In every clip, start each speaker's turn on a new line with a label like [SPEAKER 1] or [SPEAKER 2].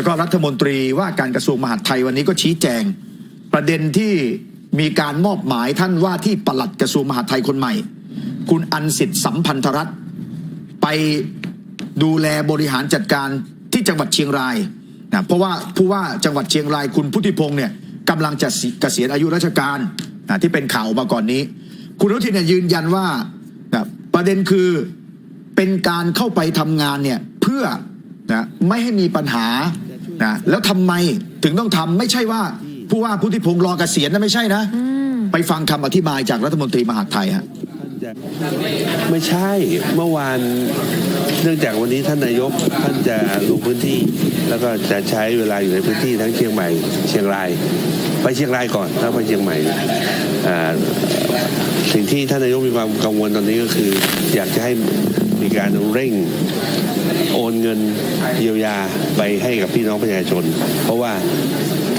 [SPEAKER 1] แล้วก็รัฐมนตรีว่าการกระทรวงมหาดไทยวันนี้ก็ชี้แจง ประเด็นที่มีการมอบหมายท่านว่าที่ปลัดกระทรวงมหาดไทยคนใหม่ คุณอันสิทธิ์สัมพันธรัตน์ไปดูแลบริหารจัดการที่จังหวัดเชียงรายนะเพราะว่าผู้ว่าจังหวัดเชียงรายคุณพุทธิพงศ์เนี่ยกำลังจะเกษียณอายุราชการนะที่เป็นข่าวมาก่อนนี้ คุณอนุทินเนยยืนยันว่านะประเด็นคือเป็นการเข้าไปทำงานเนี่ยเพื่อนะไม่ให้มีปัญหา นะแล้วทำไมถึงต้องทำไม่ใช่ว่า ผู้ว่าพุทธิพงศ์รอเกษียณนะไม่ใช่นะ ไปฟังคำอธิบายจากรัฐมนตรีมหาดไทยฮะ
[SPEAKER 2] ไม่ใช่เมื่อวานเนื่องจากวันนี้ท่านนายกท่านจะลงพื้นที่ แล้วก็จะใช้เวลาอยู่ในพื้นที่ทั้งเชียงใหม่ เชียงราย ไปเชียงรายก่อนแล้วไปเชียงใหม่อ่าสิ่งที่ท่านนายกมีความกังวลตอนนี้ก็คือ อยากจะให้ มีการเร่งโอนเงินเยียวยาไปให้กับพี่น้องประชาชน เพราะว่า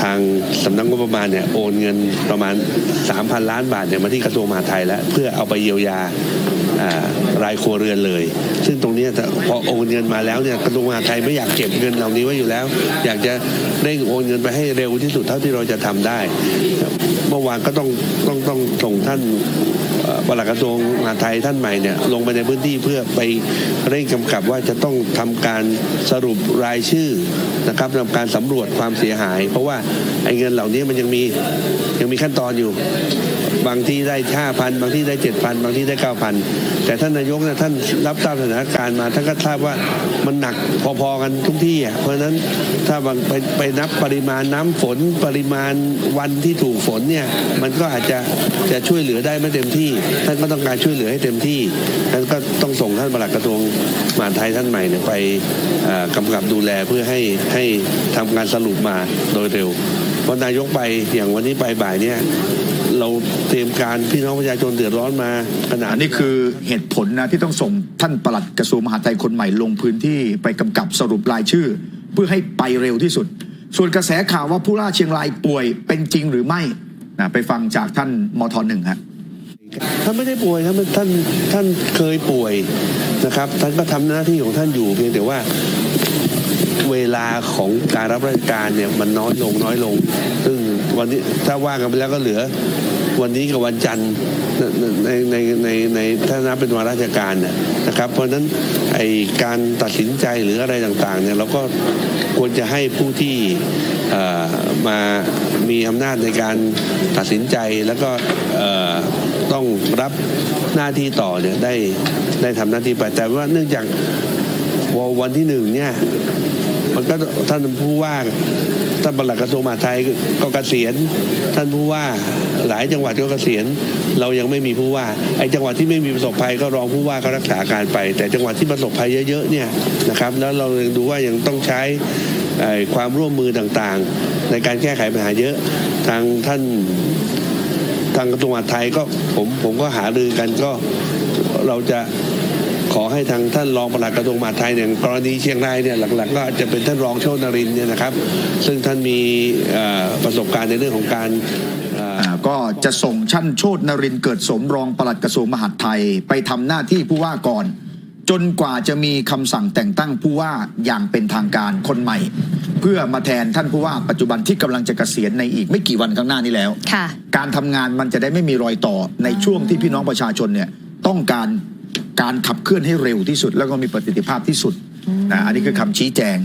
[SPEAKER 2] ทางสำนักงบประมาณเนี่ยโอนเงินประมาณ 3,000 ล้านบาทเนี่ยมาที่กระทรวงมหาดไทยแล้ว เพื่อเอาไปเยียวยารายครัวเรือนเลย ซึ่งตรงนี้พอโอนเงินมาแล้วเนี่ยกระทรวงมหาดไทยไม่อยากเก็บเงินเหล่านี้ไว้อยู่แล้ว อยากจะเร่งโอนเงินไปให้เร็วที่สุดเท่าที่เราจะทำได้ เมื่อวานก็ต้องต้องต้องส่งท่าน ปลัดกระทรวงมหาดไทยท่านใหม่เนี่ยลงไปในพื้นที่เพื่อไปเร่งกำกับว่าจะต้องทำการสรุปรายชื่อนะครับทำการสำรวจความเสียหาย เพราะว่าไอ้เงินเหล่านี้มันยังมียังมีขั้นตอนอยู่ บางที่ได้ห้าพันบางที่ได้เจ็ดพันบางที่ได้เก้าพันแต่ท่านนายกนี่ยท่านรับทราบสถานการณ์มาท่านก็ทราบว่ามันหนักพอๆกันทุกที่อะเพราะฉะนั้นถ้าบางไปไปนับปริมาณน้ำฝนปริมาณวันที่ถูกฝนเนี่ยมันก็อาจจะจะช่วยเหลือได้ไม่เต็มที่ ท่านก็ต้องการช่วยเหลือให้เต็มที่ท่านก็ต้องส่งท่านปลัดกระทรวงมหาดไทยท่านใหม่เนี่ยไปกำกับดูแลเพื่อให้ให้ทำการสรุปมาโดยเร็ว พราะนายกไปอย่างวันนี้ไปบ่ายเนี่ยเราเตรียมการพี่น้องประชาชนเดือดร้อนมาขนาด
[SPEAKER 1] อันนี้คือเหตุผลนะที่ต้องส่งท่านปลัดกระทรวงมหาดไทยคนใหม่ลงพื้นที่ไปกำกับสรุปรายชื่อ เพื่อให้ไปเร็วที่สุด ส่วนกระแสข่าวว่าผู้ล่าเชียงรายป่วยเป็นจริงหรือไม่นะไปฟังจากท่านมทหนึ่งฮะ
[SPEAKER 2] ท่านไม่ได้ป่วยครับท่านท่านเคยป่วยนะครับ ท่านก็ทำหน้าที่ของท่านอยู่เพียงแต่ว่า เวลาของการรับราชการเนี่ยมันน้อยลงน้อยลง ซึ่งวันนี้ถ้าว่างกันไปแล้วก็เหลือวันนี้กับวันจันทร์ในในในในถ้านับเป็นวันราชการเนี่ยนะครับ เพราะฉะนั้นไอการตัดสินใจหรืออะไรต่างๆเนี่ยเราก็ควรจะให้ผู้ที่มามีอำนาจในการตัดสินใจแล้วก็ต้องรับหน้าที่ต่อเนี่ยได้ได้ทำหน้าที่ไปแต่ว่าเนื่องจากวันที่หนึ่งเนี่ย มันก็ท่านผู้ว่าท่านปลัดกระทรวงมหาดไทยก็เกษียณท่านผู้ว่าหลายจังหวัดก็เกษียณเรายังไม่มีผู้ว่าไอ้จังหวัดที่ไม่มีประสบภัยก็รองผู้ว่าก็รักษาการไป แต่จังหวัดที่ประสบภัยเยอะๆเนี่ยนะครับแล้วเรายังดูว่ายังต้องใช้ความร่วมมือต่างๆ ในการแก้ไขปัญหาเยอะทางท่านทางกระทรวงมหาดไทยก็ผมผมก็หารือกันก็เราจะ ขอให้ทางท่านรองปลัดกระทรวงมหาดไทยอย่างกรณีเชียงรายเนี่ยหลักๆ ก็จะเป็นท่านรองโชนรินทร์เนี่ยนะครับ ซึ่งท่านมีประสบการณ์ในเรื่องของการ
[SPEAKER 1] ก็จะส่งชั้นโชตนรินเกิดสมรองปลัดกระทรวงมหาดไทย ไปทำหน้าที่ผู้ว่าก่อน จนกว่าจะมีคำสั่งแต่งตั้งผู้ว่าอย่างเป็นทางการคนใหม่ เพื่อมาแทนท่านผู้ว่าปัจจุบันที่กำลังจะเกษียณในอีกไม่กี่วันข้างหน้านี้แล้วการทำงานมันจะได้ไม่มีรอยต่อในช่วงที่พี่น้องประชาชนเนี่ยต้องการ การขับเคลื่อนให้เร็วที่สุด แล้วก็มีประสิทธิภาพที่สุดนะอันนี้คือคำชี้แจง